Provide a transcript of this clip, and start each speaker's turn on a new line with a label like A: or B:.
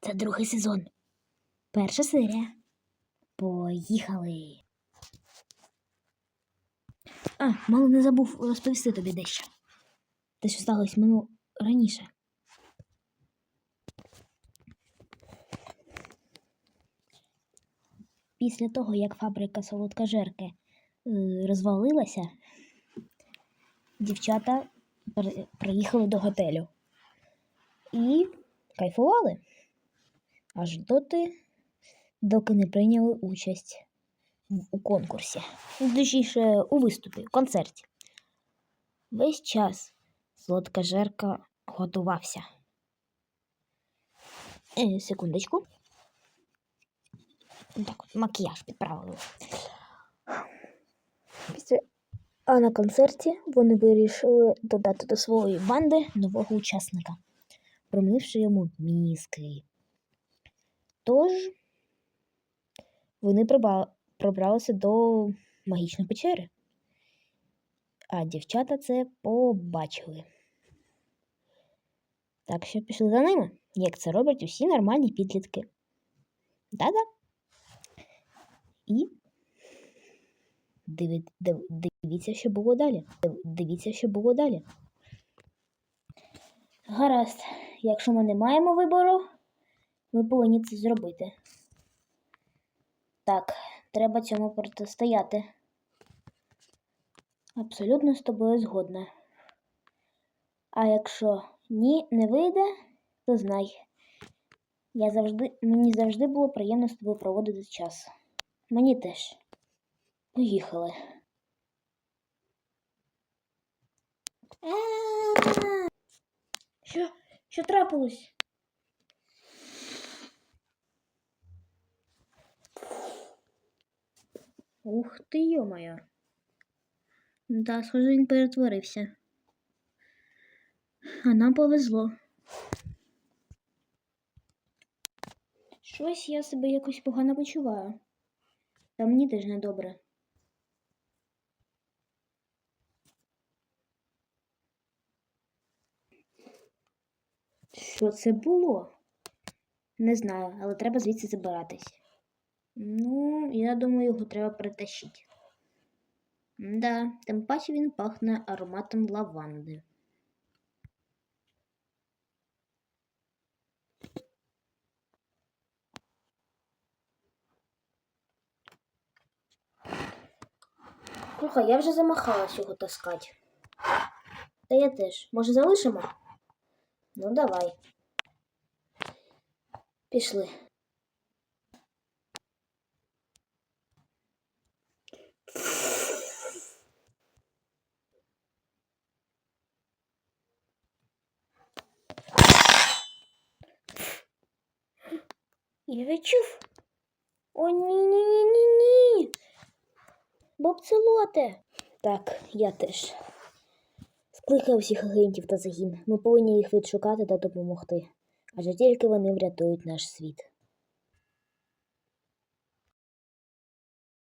A: Це другий сезон. Перша серія. Поїхали. А, мало не забув розповісти тобі дещо. Те, що сталося минуло раніше. Після того, як фабрика солодкожерки е, розвалилася, дівчата приїхали до готелю і кайфували. Аж доти, доки не прийняли участь у конкурсі. Точніше, у виступі, концерті. Весь час солодкожерка готувався. Е, секундочку. Так, макіяж підправили. А на концерті вони вирішили додати до своєї банди нового учасника, промивши йому мізки. Тож вони пробралися до магічної печери. А дівчата це побачили. Так що пішли за ними, як це роблять усі нормальні підлітки. Да-да. І дивіться, що було далі. Дивіться, що було далі. Гаразд, якщо ми не маємо вибору, ми повинні це зробити. Так, треба цьому протистояти. Абсолютно з тобою згодна. А якщо ні, не вийде, то знай. Я завжди, мені завжди було приємно з тобою проводити час. Мені теж. Поїхали. Що? Що трапилось? Ух ти, йо-моє. Да, схоже, він перетворився. А нам повезло. Щось я себе якось погано почуваю. Та мені теж недобре. Що це було? Не знаю, але треба звідси забиратись. Ну, я думаю, його треба притащити. Да, тим паче він пахне ароматом лаванди. Слухай, я вже замахалась його таскати. Та я теж. Може, залишимо? Ну, давай. Пішли. Я відчув. О, ні-ні-ні-ні-ні. Бобцелоте. Так, я теж. Скликав всіх агентів та загін. Ми повинні їх відшукати та допомогти. Адже тільки вони врятують наш світ.